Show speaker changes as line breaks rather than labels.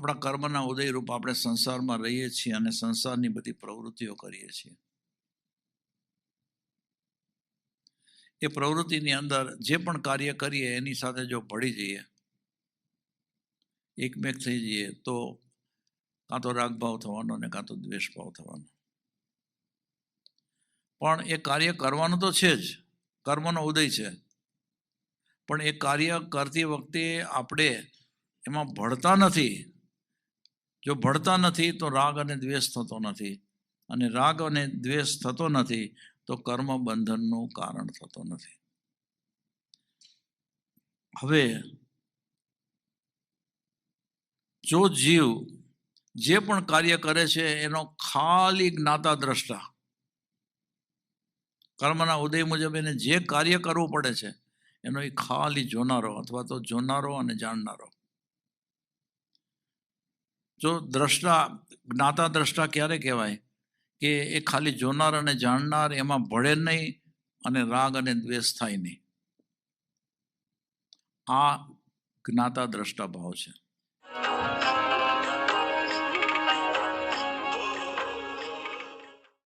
આપણા કર્મના ઉદયરૂપ આપણે સંસારમાં રહીએ છીએ અને સંસારની બધી પ્રવૃત્તિઓ કરીએ છીએ. એ પ્રવૃત્તિની અંદર જે પણ કાર્ય કરીએ એની સાથે જો ભળી જઈએ, એકમેક થઈ જઈએ, તો કાં તો રાગભાવ થવાનો ને કાં તો દ્વેષભાવ થવાનો. પણ એ કાર્ય કરવાનું તો છે જ, કર્મનો ઉદય છે. પણ એ કાર્ય કરતી વખતે આપણે એમાં ભળતા નથી. જો ભળતા નથી, તો રાગ અને દ્વેષ થતો નથી. અને રાગ અને દ્વેષ થતો નથી, તો કર્મ બંધનનું કારણ થતો નથી. હવે, જો જીવ જે પણ કાર્ય કરે છે, એનો ખાલી જ્ઞાતા દ્રષ્ટા કર્મના ઉદય મુજબ એને જે કાર્ય કરવું પડે છે, એનો એ ખાલી જોનારો અથવા તો જોનારો અને જાણનારો. જો દ્રષ્ટા, જ્ઞાતા દ્રષ્ટા ક્યારે કહેવાય? કે એ ખાલી જોનાર અને જાણનાર એમાં ભળે નહીં અને રાગ અને દ્વેષ થાય નહીં. આ જ્ઞાતા દ્રષ્ટા ભાવ છે.